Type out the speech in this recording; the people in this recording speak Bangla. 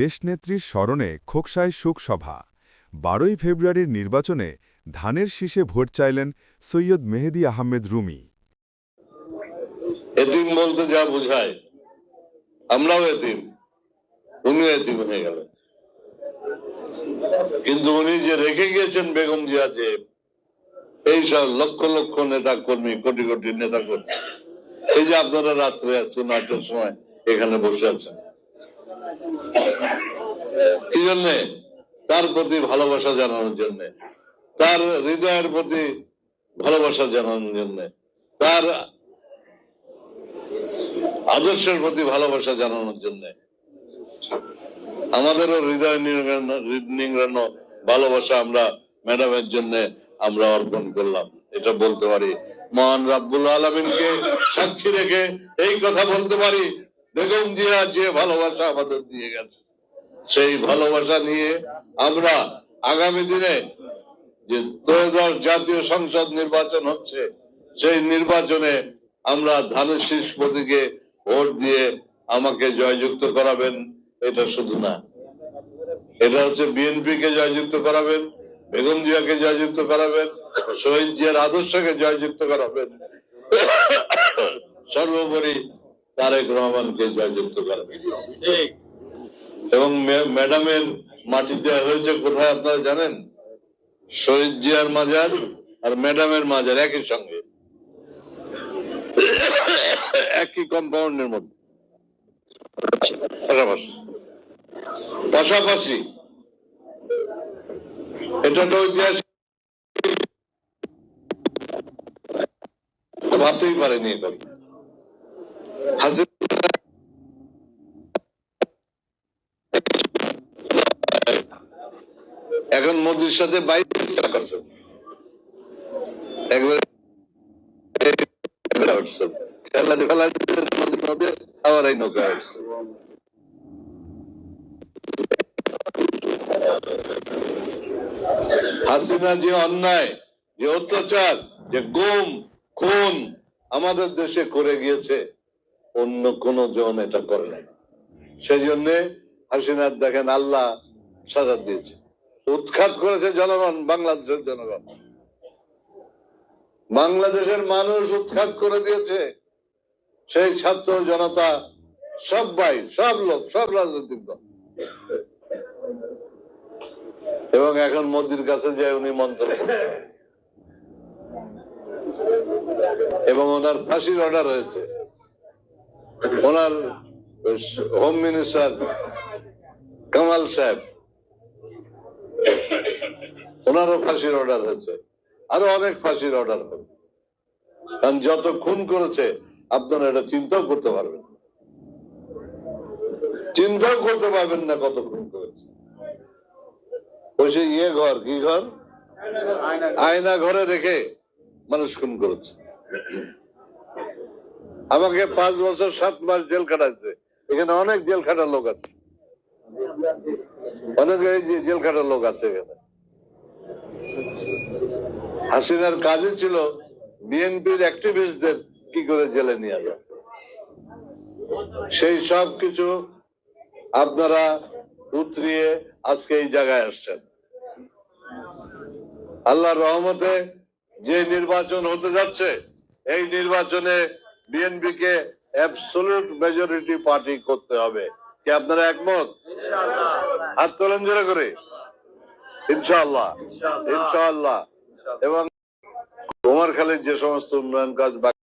দেশনেত্রীর স্মরণে খোকসায় শোকসভা বারোই ফেব্রুয়ারির নির্বাচনে ধানের শীষে ভোট চাইলেন সৈয়দ মেহেদি আহমেদ রুমি। বলতে যা বোঝায়, আমরাও এতিম, উনিও এতিম হয়ে গেলেন। কিন্তু উনি যে রেখে গিয়েছেন বেগম জিয়া যে, এই সব লক্ষ লক্ষ নেতা কর্মী কোটি কোটি নেতা কর্মী এই যে আপনারা রাত্রে আজকে নয়টার সময় এখানে বসে আছেন কি জন্যে তার প্রতি ভালোবাসা জানানোর জন্য, তার হৃদয়ের প্রতি ভালোবাসা জানানোর জন্য, তার আদর্শের প্রতি ভালোবাসা জানানোর জন্য। আমাদেরও হৃদয় নিংড়ানো ভালোবাসা আমরা ম্যাডামের জন্য আমরা অর্পণ করলাম। এটা বলতে পারি, মহান রাব্বুল আলমিনকে সাক্ষী রেখে এই কথা বলতে পারি বেগম জিয়া যে ভালোবাসা আমাদের দিয়ে গেছে, সেই ভালোবাসা নিয়ে আমরা আগামী দিনে যে ত্রয়োদশ জাতীয় সংসদ নির্বাচন হচ্ছে, সেই নির্বাচনে আমরা ধানের শীষ প্রতীকে ভোট দিয়ে আমাকে জয়যুক্ত করাবেন, এটা শুধু না। এটা হচ্ছে বিএনপি কে জয়যুক্ত করাবেন বেগম জিয়াকে জয়যুক্ত করাবেন, শহীদ জিয়ার আদর্শকে জয়যুক্ত করাবেন। সর্বোপরি তারেক রহমানকে জয়যুক্ত করাবেন এবং ম্যাডামের মাটি দেওয়া হয়েছে কোথায় আপনারা জানেন? শহীদ জিয়ার মাজার আর ম্যাডামের মাজার একই সঙ্গে। একই কম্পাউন্ডের মধ্যে। পাশাপাশি। পাশাপাশি। এটা তো ঐতিহাসিক। ভাবতেই পারেনি এখন হাসিনা এখন মোদির সাথে একবারে হাসিনা যে অন্যায়, যে অত্যাচার, যে গুম, খুন আমাদের দেশে করে গিয়েছে অন্য কোন জন এটা করে নাই। সেই জন্য হাসিনার দেখেন আল্লাহ সাজা দিয়েছে। উৎখাত করেছে জনগণ, বাংলাদেশের জনগণ। বাংলাদেশের মানুষ উৎখাত করে দিয়েছে। সেই ছাত্র জনতা সবাই সব লোক, সব রাজনৈতিক দল। এবং এখন মোদির কাছে যে উনি করছেন। এবং ওনার ফাঁসির অর্ডার হয়েছে। ওনার হোম মিনিস্টার কামাল সাহেব। ওনারও ফাঁসির অর্ডার হয়েছে। আরও অনেক ফাঁসির অর্ডার হবে। কারণ যত খুন করেছে, আপনারা এটা চিন্তাও করতে পারবেন চিন্তাও করতে পারবেন না কত খুন করেছে। ওই যে ইয়ে ঘর, কি ঘর? আয়না ঘরে রেখে মানুষ খুন করেছে। আমাকে পাঁচ বছর সাত মাস জেল কাটাচ্ছে এখানে অনেক জেল খাটার লোক আছে। অনেক জেল খাটার লোক আছে এখানে। হাসিনার কাজে ছিল বিএনপির অ্যাক্টিভিস্টদের কি করে জেলে নিয়ে যাবে সেই সব কিছু আপনারা উতরিয়ে আজকে এই জায়গায় আসছেন। আল্লাহর রহমতে যে নির্বাচন হতে যাচ্ছে, এই নির্বাচনে বিএনপি কে অ্যাবসলিউট মেজরিটি পার্টি করতে হবে। কি আপনারা একমত? হাত তোলেন জোরে করে। ইনশাআল্লাহ। ইনশাআল্লাহ। এবং কুমারখালীর যে সমস্ত উন্নয়ন কাজ বাকি